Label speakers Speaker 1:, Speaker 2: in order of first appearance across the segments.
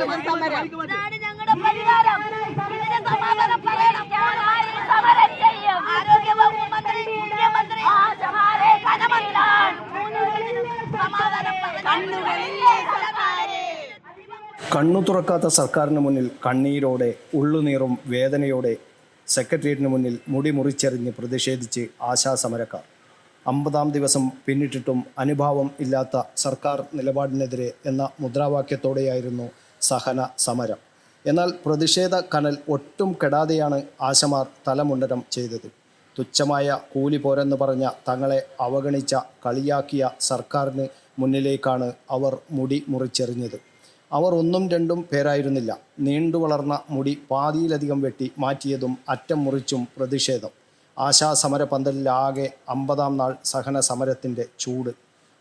Speaker 1: ഇതാണ് ഞങ്ങളുടെ പരിഹാരം ഇതിന് സമാധാനം പറയണം. ഞാൻ സമരം ചെയ്യും. ആരോഗ്യവകുപ്പ് മന്ത്രി മുഖ്യമന്ത്രി
Speaker 2: കണ്ണു തുറക്കാത്ത സർക്കാരിന് മുന്നിൽ കണ്ണീരോടെ ഉള്ളുനീറും വേദനയോടെ സെക്രട്ടേറിയറ്റിന് മുന്നിൽ മുടി മുറിച്ചെറിഞ്ഞ് പ്രതിഷേധിച്ച് ആശാസമരക്കാർ. അമ്പതാം ദിവസം പിന്നിട്ടിട്ടും അനുഭാവം ഇല്ലാത്ത സർക്കാർ നിലപാടിനെതിരെ എന്ന മുദ്രാവാക്യത്തോടെയായിരുന്നു സഹന സമരം. എന്നാൽ പ്രതിഷേധ കനൽ ഒട്ടും കെടാതെയാണ് ആശമാർ തലമുണ്ടനം ചെയ്തത്. തുച്ഛമായ കൂലി പോരെന്ന് പറഞ്ഞ തങ്ങളെ അവഗണിച്ച കളിയാക്കിയ സർക്കാരിന് മുന്നിലേക്കാണ് അവർ മുടി മുറിച്ചെറിഞ്ഞത്. അവർ ഒന്നും രണ്ടും പേരായിരുന്നില്ല. നീണ്ടു വളർന്ന മുടി പാതിയിലധികം വെട്ടി മാറ്റിയതും അറ്റം മുറിച്ചും പ്രതിഷേധം. ആശാസമര പന്തലിലാകെ അമ്പതാം നാൾ സഹന സമരത്തിന്റെ ചൂട്.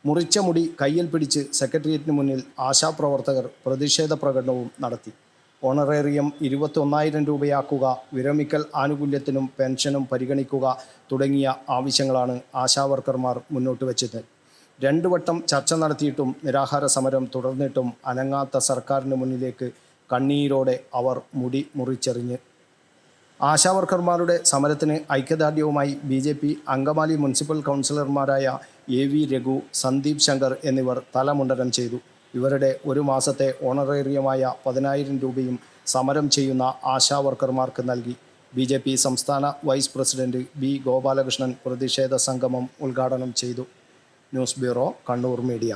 Speaker 2: മുറിച്ച മുടി കയ്യിൽ പിടിച്ച് സെക്രട്ടേറിയറ്റിന് മുന്നിൽ ആശാപ്രവർത്തകർ പ്രതിഷേധ പ്രകടനവും നടത്തി. ഓണറേറിയം ഇരുപത്തൊന്നായിരം രൂപയാക്കുക വിരമിക്കൽ ആനുകൂല്യത്തിനും പെൻഷനും പരിഗണിക്കുക തുടങ്ങിയ ആവശ്യങ്ങളാണ് ആശാവർക്കർമാർ മുന്നോട്ട് വെച്ചത്. രണ്ടു വട്ടം ചർച്ച നടത്തിയിട്ടും നിരാഹാര സമരം തുടർന്നിട്ടും അനങ്ങാത്ത സർക്കാരിന് മുന്നിലേക്ക് കണ്ണീരോടെ അവർ മുടി മുറിച്ചെറിഞ്ഞ് ആശാവർക്കർമാരുടെ സമരത്തിന് ഐക്യദാർഢ്യവുമായി B J P Angamaly municipal കൗൺസിലർമാരായ എ വി രഘു സന്ദീപ് ശങ്കർ എന്നിവർ തലമുണ്ടനം ചെയ്തു. ഇവരുടെ ഒരു മാസത്തെ ഓണറേറിയമായ പതിനായിരം രൂപയും സമരം ചെയ്യുന്ന ആശാവർക്കർമാർക്ക് നൽകി. ബി ജെ പി സംസ്ഥാന വൈസ് പ്രസിഡന്റ് ബി ഗോപാലകൃഷ്ണൻ പ്രതിഷേധ സംഗമം ഉദ്ഘാടനം ചെയ്തു. News bureau Kannur media.